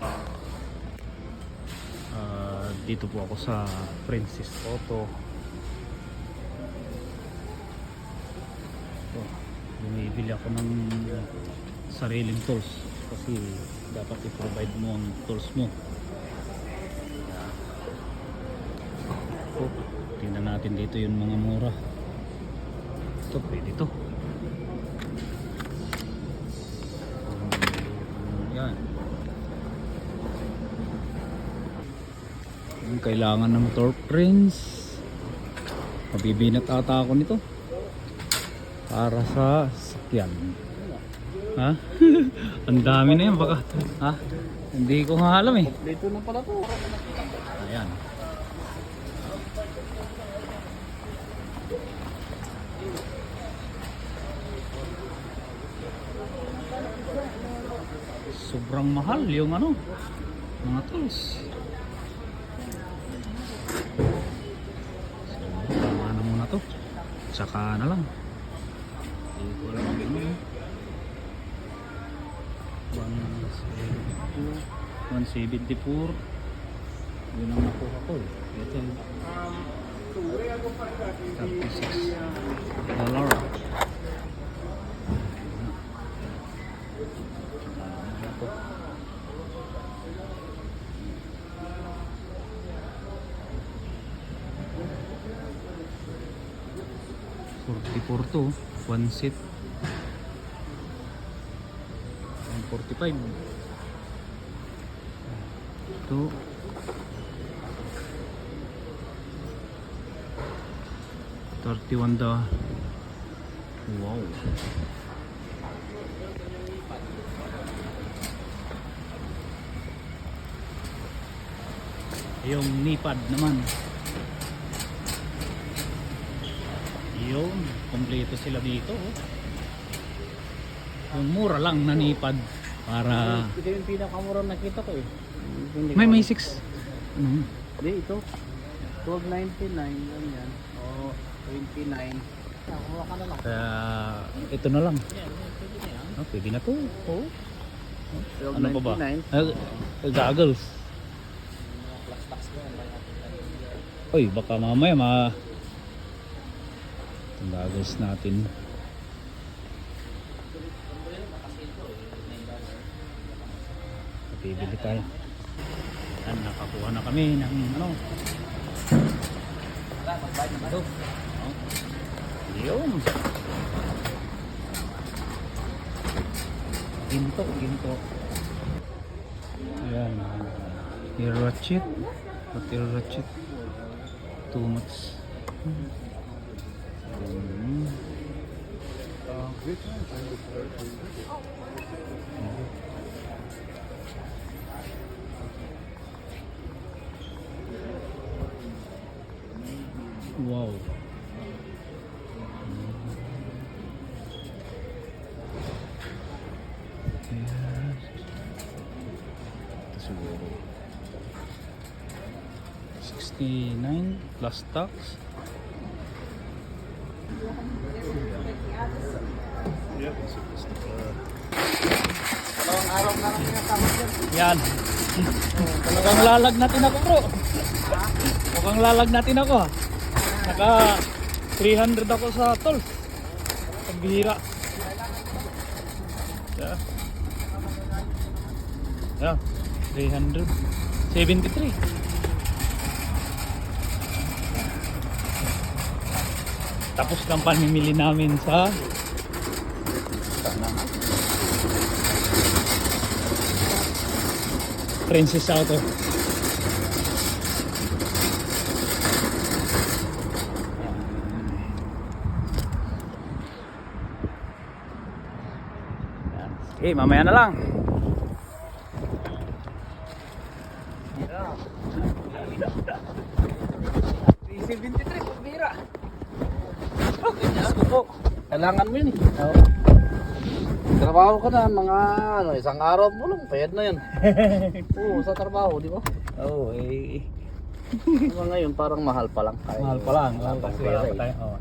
Ah, dito po ako sa Princess Auto. Ito, bumibili ako ng sariling tools kasi dapat i-provide mo ang tools mo. Oh, tingnan natin dito yung mga mura. Ito, pwede to. Yung kailangan ng torque wrench. Mabibinat ata ako nito. Para sa sakyan. Ha? Ang dami na yan baka. Ha? Hindi ko nga alam eh. Dito na pala to. Ayan. Sobrang mahal yung ano, mga tools. To. Tsaka na lang. Hindi ko alam ang ano. 174 174 yun ang nakuha ko eh. Ito yung 36 dollar. 44 to one seat 145 to Thirty-one the wow. Yung nipad naman. Yun, kompleto sila dito. oh. Yung mura lang na nipad para Ito yung pinakamura nakita ko eh. May may 6 ano Hindi, ito. 12.99 yan yan. Oo, 29. Nakuha ka na lang. Kaya ito na lang. Ah, pwede na to. Oh. Ano pa ba? 12.99. Ah, goggles. Uy, baka mamaya ma Goggles natin. Bibili tayo. Yan, nakakuha na kami ng ano. Yun. Ginto, ginto. Ayan. Ratchet. At ear ratchet. Too much. Wow. Yes. Siguro. 69 plus tax. Dalawang araw na lang pinatawag yan. Yan. Mukhang lalag natin ako bro. Mukhang lalag natin ako. Naka 300 ako sa tol. Pagbihira. Yeah. Yeah. 300. 73. Tapos ng pamimili namin sa Princess Auto. Okay, mamaya na lang. Yeah. 73, pagbira. Diyos ko po. Kailangan mo yun eh. Oo. Trabaho ka na, mga ano, isang araw mo lang, payad na yan. Oo, sa trabaho, di ba? Oo, eh. Diba ngayon, parang mahal pa lang. Kaya- Mahal pa lang. Wala pera wala pa tayo. Oo.